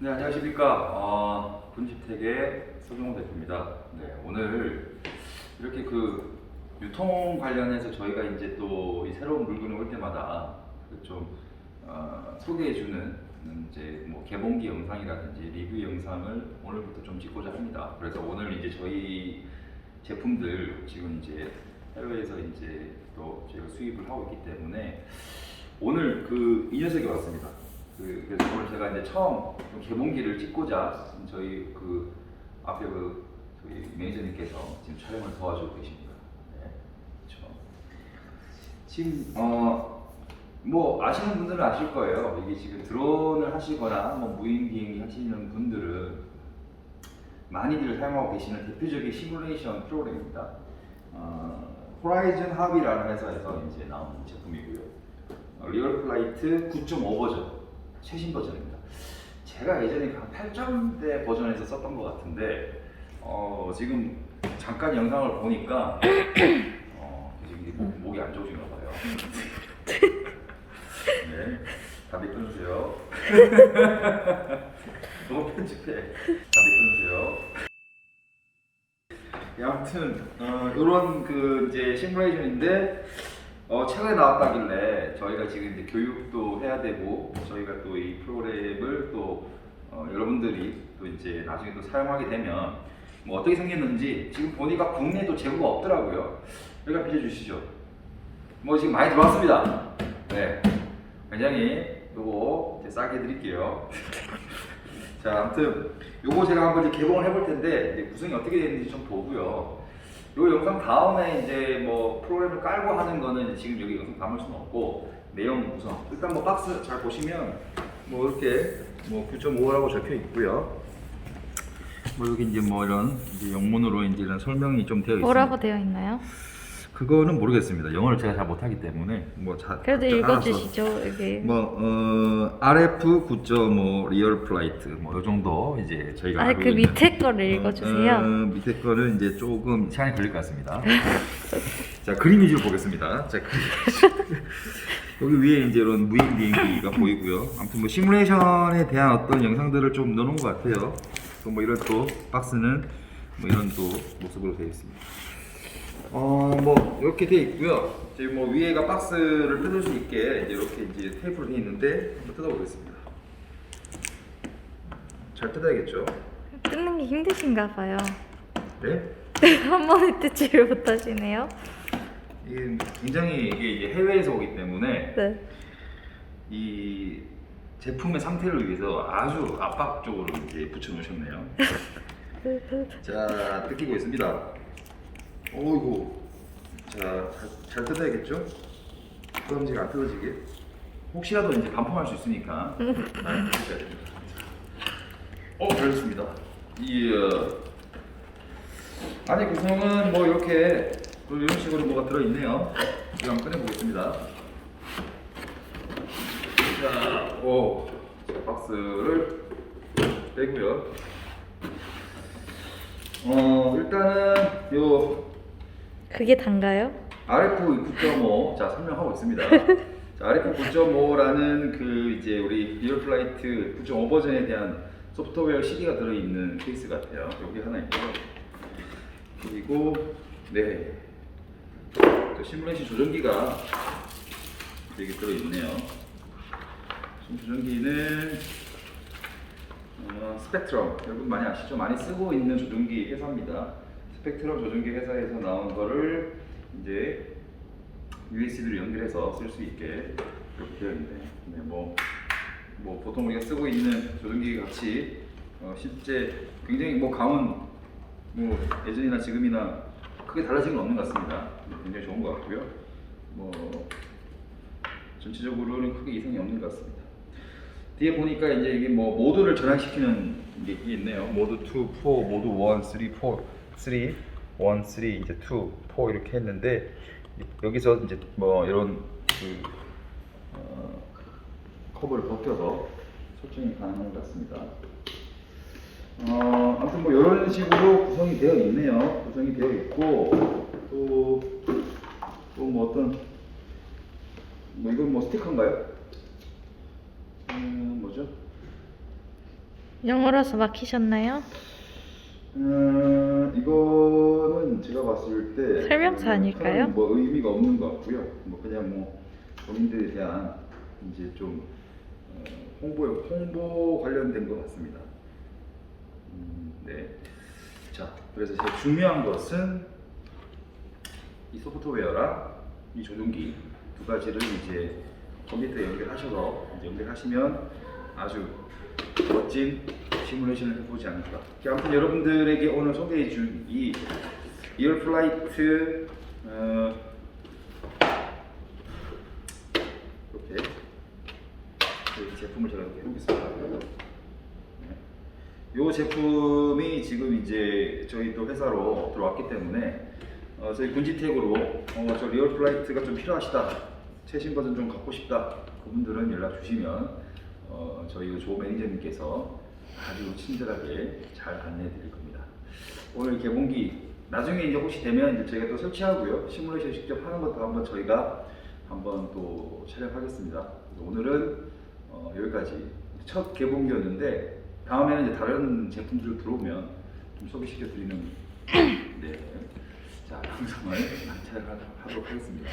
네, 안녕하십니까. 어, 군집택의 서경호 대표입니다. 네, 오늘 이렇게 그 유통 관련해서 저희가 이제 또 이 새로운 물건이 올 때마다 그좀 어, 소개해주는 이제 뭐 개봉기 영상이라든지 리뷰 영상을 오늘부터 좀 찍고자 합니다. 그래서 오늘 이제 저희 제품들 지금 이제 해외에서 이제 또 저희가 수입을 하고 있기 때문에 오늘 그 이 녀석이 왔습니다. 그, 그래서 오늘 제가 이제 처음 좀 개봉기를 찍고자 저희 그 앞에 그 저희 매니저님께서 지금 촬영을 도와주고 계십니다. 네, 그렇죠. 지금 어. 뭐 아시는 분들은 아실 거예요. 이게 지금 드론을 하시거나 뭐 무인 비행기 하시는 분들은 많이들 사용하고 계시는 대표적인 시뮬레이션 프로그램입니다. 어, 호라이즌 합이라는 회사에서 이제 나온 제품이고요. 어, 리얼 플라이트 9.5 버전, 최신 버전입니다. 제가 예전에 한 8점대 버전에서 썼던 것 같은데 어, 지금 잠깐 영상을 보니까 어, 지금 목, 목이 안 좋으신가 봐요. 네, 담배 끊으세요. 너무 편집해. 담배 끊으세요. 예, 아무튼 어, 이런 그 이제 시뮬레이션인데 어, 최근에 나왔다길래 저희가 지금 이제 교육도 해야 되고 저희가 또 이 프로그램을 또 어, 여러분들이 또 이제 나중에 또 사용하게 되면 뭐 어떻게 생겼는지 지금 보니까 국내에도 재고가 없더라고요. 여기가 빌려주시죠. 뭐 지금 많이 들어왔습니다. 네, 굉장히 요거 싸게 해드릴게요. 자, 아무튼 요거 제가 한번 이제 개봉을 해볼 텐데 이제 구성이 어떻게 되는지 좀 보고요. 요 영상 다음에 이제 뭐 프로그램을 깔고 하는 거는 지금 여기 영상 담을 수는 없고 내용 구성 일단 뭐 박스 잘 보시면 뭐 이렇게 뭐 9.5라고 적혀 있고요. 뭐 여기 이제 뭐 이런 이제 영문으로 이제 이런 설명이 좀 되어 있습니다. 뭐라고 되어 있나요? 그거는 모르겠습니다. 영어를 제가 잘 못하기 때문에 뭐 자, 그래도 읽어주시죠. 여기 뭐 어, RF 9.5 리얼 플라이트 뭐이 정도 이제 저희가 아 알고 그 있는 밑에 거를 읽어주세요. 어, 밑에 거는 이제 조금 시간이 걸릴 것 같습니다. 자 그림 위주로 보겠습니다. 자 그림. 여기 위에 이제 이런 무인 비행기가 보이고요. 아무튼 뭐 시뮬레이션에 대한 어떤 영상들을 좀 넣어놓은 것 같아요. 또 뭐 이런 또 박스는 뭐 이런 또 모습으로 되어 있습니다. 어 뭐 이렇게 되어 있고요. 이제 뭐 위에가 박스를 뜯을 수 있게 이제 이렇게 이제 테이프로 되어 있는데 한번 뜯어보겠습니다. 잘 뜯어야겠죠? 뜯는 게 힘드신가 봐요. 네? 한 번에 뜯지를 못하시네요. 이게 굉장히 이게 이제 해외에서 오기 때문에 네. 이 제품의 상태를 위해서 아주 압박적으로 이제 붙여 놓으셨네요. 자, 뜯기고 있습니다. 어이구. 자, 잘, 잘 뜯어야겠죠? 뜯어지가 안 뜯어지게. 혹시라도 이제 반품할 수 있으니까 잘 뜯으셔야 됩니다. 어, 잘했습니다. 이야. 안에 구성은 뭐 이렇게 또 이런 식으로 뭐가 들어있네요. 한번 꺼내보겠습니다. 자, 오, 자, 박스를 빼고요. 어, 일단은 요 그게 단가요? RF 9.5, 자 설명하고 있습니다. 자, RF 9.5라는 그 이제 우리 리얼 플라이트 9.5 버전에 대한 소프트웨어 CD가 들어있는 케이스 같아요. 여기 하나 있고요. 그리고 네, 저 시뮬레이션 조정기가 여기 들어있네요. 조정기는 어, 스펙트럼 여러분 많이 아시죠? 많이 쓰고 있는 조정기 회사입니다. 스펙트럼 조정기 회사에서 나온 거를 이제 USB를 연결해서 쓸 수 있게 이렇게 되어 있네요. 네, 뭐, 뭐 보통 우리가 쓰고 있는 조정기 같이 어, 실제 굉장히 뭐 감은 뭐 예전이나 지금이나 크게 달라진 건 없는 것 같습니다. 네, 굉장히 좋은 것 같고요. 뭐 전체적으로는 크게 이상이 없는 것 같습니다. 뒤에 보니까 이제 이게 뭐 모드를 전환시키는 게 있네요. 모드 2, 4, 모드 1, 3, 4, 3, 1, 3, 이제 2, 4 이렇게 했는데 여기서 이제 뭐 이런 그 어, 커버를 벗겨서 설정이 가능한 것 같습니다. 어, 아무튼 뭐 이런 식으로 구성이 되어 있네요. 구성이 되어 있고 또 또 뭐 어떤 뭐 이건 뭐 스티커인가요? 음, 뭐죠? 영어라서 막히셨나요? 음, 이거는 제가 봤을 때 설명서 아닐까요? 음, 뭐 의미가 없는 것 같고요. 뭐 그냥 뭐 본인들에 대한 이제 좀 어, 홍보 홍보 관련된 것 같습니다. 음, 네. 자, 그래서 제일 중요한 것은 이 소프트웨어랑 이 조종기 두 가지를 이제 컴퓨터에 연결하셔서 연결하시면 아주 멋진 시뮬레이션을 해보지 않을까. 아무튼 여러분들에게 오늘 소개해준 이 이어플라이트 어, 이렇게 이 제품을 제가 이렇게 해보겠습니다. 네. 이 제품이 지금 이제 저희 또 회사로 들어왔기 때문에 어, 저희 군지택으로 어, 저 리얼 플라이트가 좀 필요하시다 최신 버전 좀 갖고 싶다 그분들은 연락 주시면 어, 저희 조 매니저님께서 아주 친절하게 잘 안내해 드릴 겁니다 오늘 개봉기 나중에 이제 혹시 되면 이제 저희가 또 설치하고요 시뮬레이션 직접 하는 것도 한번 저희가 한번 또 촬영하겠습니다 오늘은 어, 여기까지 첫 개봉기였는데 다음에는 이제 다른 제품들 들어오면 좀 소개시켜 드리는 네. 자, 영상을 촬영하도록 하겠습니다.